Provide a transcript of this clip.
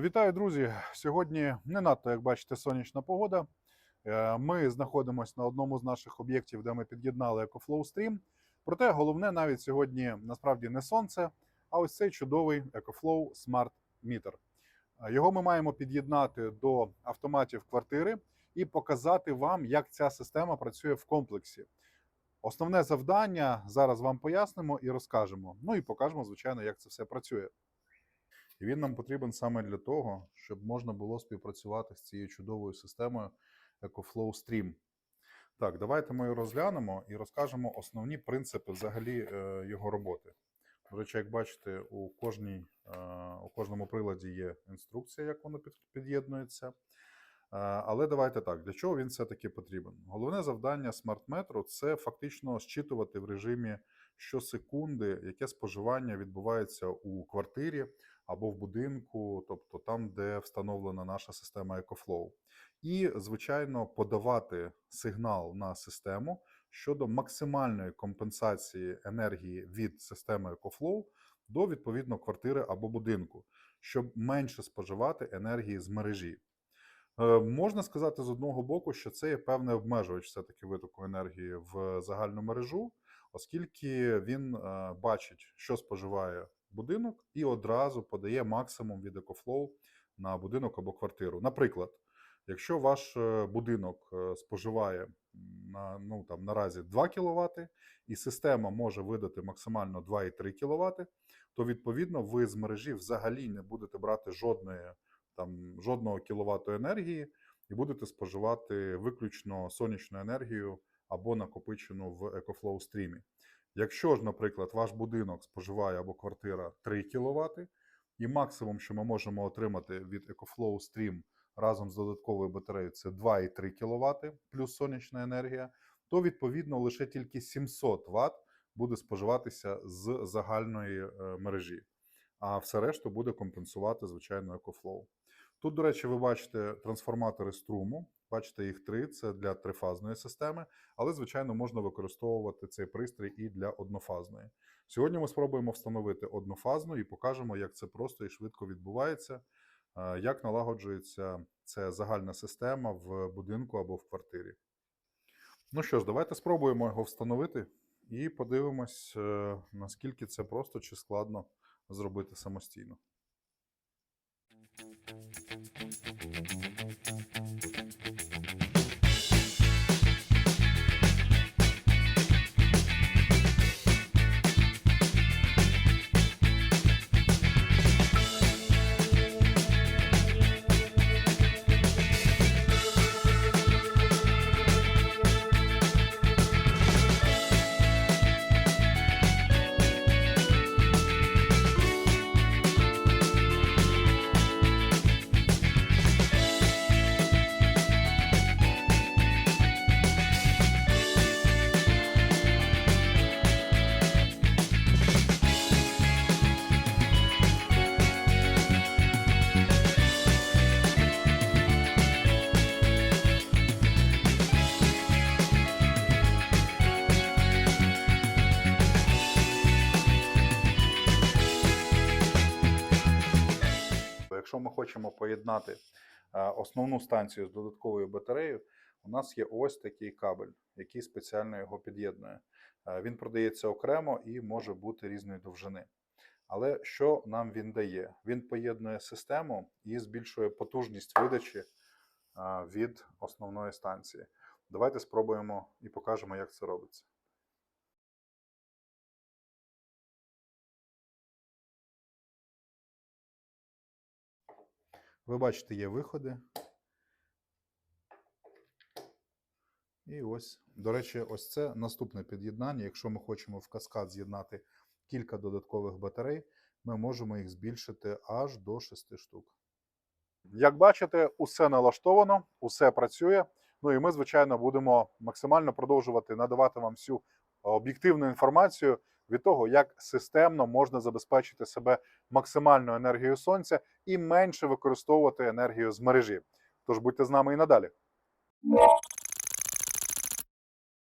Вітаю, друзі! Сьогодні не надто, як бачите, сонячна погода. Е, Ми знаходимося на одному з наших об'єктів, де ми під'єднали EcoFlow Stream. Проте головне навіть сьогодні насправді не сонце, а ось цей чудовий EcoFlow Smart Meter. Е, Його ми маємо під'єднати до автоматів квартири і показати вам, як ця система працює в комплексі. Основне завдання зараз вам пояснимо і розкажемо. Ну і покажемо, звичайно, як це все працює. І він нам потрібен саме для того, щоб можна було співпрацювати з цією чудовою системою EcoFlow Stream. Так, давайте ми його розглянемо і розкажемо основні принципи взагалі е, його роботи. До речі, як бачите, у, кожній, е, у кожному приладі є інструкція, як воно під- під'єднується. Е, Але давайте так, для чого він все-таки потрібен? Головне завдання смарт-метру це фактично зчитувати в режимі щосекунди, яке споживання відбувається у квартирі або в будинку, тобто там, де встановлена наша система EcoFlow. І, звичайно, подавати сигнал на систему щодо максимальної компенсації енергії від системи EcoFlow до відповідно квартири або будинку, щоб менше споживати енергії з мережі. Е, Можна сказати з одного боку, що це є певний обмежувач все-таки витоку енергії в загальну мережу, оскільки він е, бачить, що споживає будинок, і одразу подає максимум від EcoFlow на будинок або квартиру. Наприклад, якщо ваш е, будинок е, споживає на, ну, там, наразі 2 кВт, і система може видати максимально 2,3 кВт, то відповідно ви з мережі взагалі не будете брати жодної там жодного кіловату енергії і будете споживати виключно сонячну енергію або накопичену в EcoFlow стрімі. Якщо ж, наприклад, ваш будинок споживає або квартира 3 кВт, і максимум, що ми можемо отримати від EcoFlow Stream разом з додатковою батареєю, це 2,3 кВт плюс сонячна енергія, то відповідно лише тільки 700 Вт буде споживатися з загальної е, мережі, а все решту буде компенсувати, звичайно, EcoFlow. Тут, до речі, ви бачите трансформатори струму. Бачите, їх три це для трифазної системи, але, звичайно, можна використовувати цей пристрій і для однофазної. Сьогодні ми спробуємо встановити однофазну і покажемо, як це просто і швидко відбувається, е, як налагоджується ця загальна система в будинку або в квартирі. Ну що ж, давайте спробуємо його встановити і подивимось, е, наскільки це просто чи складно зробити самостійно. Хочемо поєднати е, основну станцію з додатковою батареєю, у нас є ось такий кабель, який спеціально його під'єднує. Е, Він продається окремо і може бути різної довжини. Але що нам він дає? Він поєднує систему і збільшує потужність видачі е, від основної станції. Давайте спробуємо і покажемо, як це робиться. Ви бачите, є виходи. І ось, до речі, ось це наступне під'єднання. Якщо ми хочемо в каскад з'єднати кілька додаткових батарей, ми можемо їх збільшити аж до 6 штук. Як бачите, усе налаштовано, усе працює. Ну і ми, звичайно, будемо максимально продовжувати надавати вам всю об'єктивну інформацію від того, як системно можна забезпечити себе максимальною енергією сонця і менше використовувати енергію з мережі. Тож будьте з нами і надалі.